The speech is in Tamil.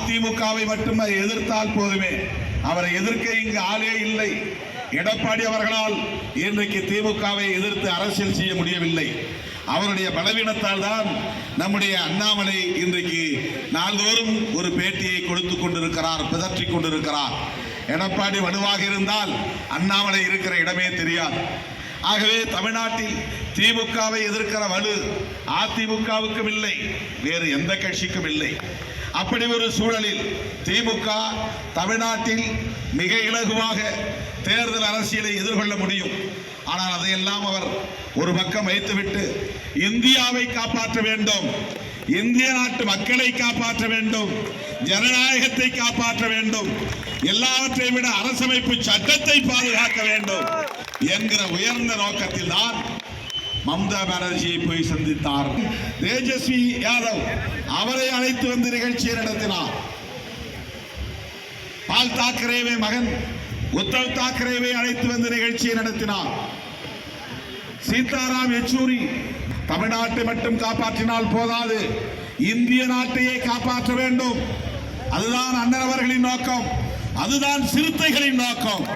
அதிமுகவை மட்டுமே எதிர்த்தால் போதுமே. அவரை எதிர்க்க இங்கு ஆளே இல்லை. எடப்பாடி அவர்களால் இன்றைக்கு திமுகவை எதிர்த்து அரசியல் செய்ய முடியவில்லை. அவருடைய பலவீனத்தால் தான் நம்முடைய அண்ணாமலை இன்றைக்கு நாள்தோறும் ஒரு பேட்டியை கொடுத்து கொண்டிருக்கிறார் பிதற்றி கொண்டிருக்கிறார். எடப்பாடி வலுவாக இருந்தால் அண்ணாமலை இருக்கிற இடமே தெரியாது. ஆகவே தமிழ்நாட்டில் திமுகவை எதிர்க்கிற வலு அதிமுகவுக்கும் இல்லை வேறு எந்த கட்சிக்கும் இல்லை. அப்படி ஒரு சூழலில் திமுக தமிழ்நாட்டில் மிக இலகுவாக தேர்தல் அரசியலை எதிர்கொள்ள முடியும். ஆனால் அதையெல்லாம் அவர் ஒரு பக்கம் வைத்துவிட்டு இந்தியாவை காப்பாற்ற வேண்டும். இந்திய நாட்டு மக்களை காப்பாற்ற வேண்டும். ஜனநாயகத்தை காப்பாற்ற வேண்டும். எல்லாவற்றையும் விட அரசமைப்பு சட்டத்தை பாதுகாக்க வேண்டும் என்கிற உயர்ந்த நோக்கத்தில் தான் மம்தா பானர்ஜியை போய் சந்தித்தார். தேஜஸ்வி யாதவ் அவரை அழைத்து வந்து நிகழ்ச்சியை நடத்தினார். பால் தாக்கரேவே மகன் உத்தவ் தாக்கரேவை அழைத்து வந்து நிகழ்ச்சியை நடத்தினார். சீதாராம் யெச்சூரி தமிழ்நாட்டை மட்டும் காப்பாற்றினால் போதாது இந்திய நாட்டையே காப்பாற்ற வேண்டும். அதுதான் அண்ணன் அவர்களின் நோக்கம். அதுதான் சிறுத்தைகளின் நோக்கம்.